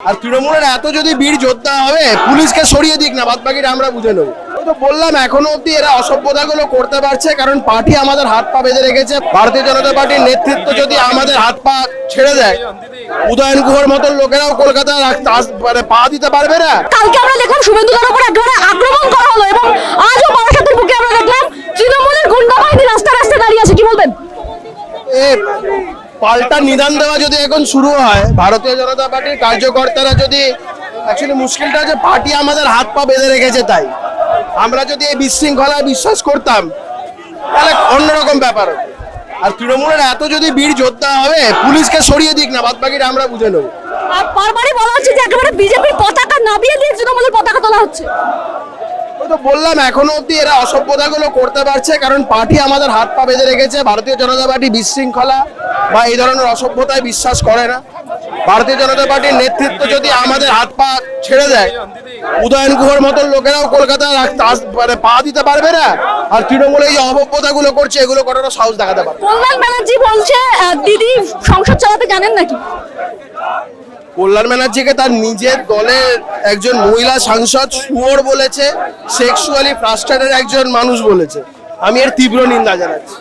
আর তৃণমূলের এত যদি বীর যোদ্ধা হবে পুলিশকে সরিয়ে দিক না বাদ বাকিটা আমরা বুঝে নেব। তো বললাম এখনও অব্দি এরা অসভ্যতাগুলো করতে পারছে কারণ পার্টি আমাদের হাত পা বেঁধে রেখেছে। ভারতীয় জনতা পার্টির নেতৃত্ব যদি আমাদের হাত পা ছেড়ে দেয় উদয়ন গুহর মতন লোকেরাও কলকাতায় মানে পা দিতে পারবে না। কালকে আমরা দেখলাম শুভেন্দুদার উপর একেবারে আক্রমণ করা হলো এবং আজও বারাসাতের বুকে আমরা দেখলাম তৃণমূলের গুন্ডা বাহিনী রাস্তা রাস্তায় দাঁড়িয়ে আছে কি বলবেন? এ পাল্টা নিদান দেওয়া যদি এখন শুরু হয় ভারতীয় জনতা পার্টির কার্যকর্তারা যদি অ্যাকচুয়ালি মুশকিলটা যে পার্টি আমাদের হাত পা বেঁধে রেখেছে তাই। আমরা যদি এই বিশৃঙ্খলায় বিশ্বাস করতাম তাহলে অন্যরকম ব্যাপার হতো। আর তৃণমূলের এত যদি বীর যোদ্ধা হবে পুলিশকে সরিয়ে দিক না বাদ বাকিটা আমরা বুঝে নেব। আর বারবারই বলা হচ্ছে যে একেবারে বিজেপির পতাকা নামিয়ে দিয়ে তৃণমূলের পতাকা তোলা হচ্ছে। তো বললাম এখনও অব্দি এরা অসভ্যতাগুলো করতে পারছে কারণ পার্টি আমাদের হাত পা বেঁধে রেখেছে ভারতীয় জনতা পার্টি বিশৃঙ্খলা বা এই ধরনের অসভ্যতায় বিশ্বাস করে না। ভারতীয় জনতা পার্টির নেতৃত্ব যদি আমাদের হাত পা ছেড়ে দেয় উদয়ন গুহর মতন লোকেরাও কলকাতায় মানে পা দিতে পারবে না। আর তৃণমূল এই যে অভব্যতাগুলো করছে এগুলো করারও সাহস দেখাতে পারবে। কল্যাণ ব্যানার্জি বলছে দিদি সংসদ চালাতে জানেন নাকি? কল্যাণ ব্যানার্জিকে তার নিজের দলের একজন মহিলা সাংসদ শুয়োর বলেছে সেক্সুয়ালি ফ্রাস্ট্রেটেড একজন মানুষ বলেছে। আমি এর তীব্র নিন্দা জানাচ্ছি।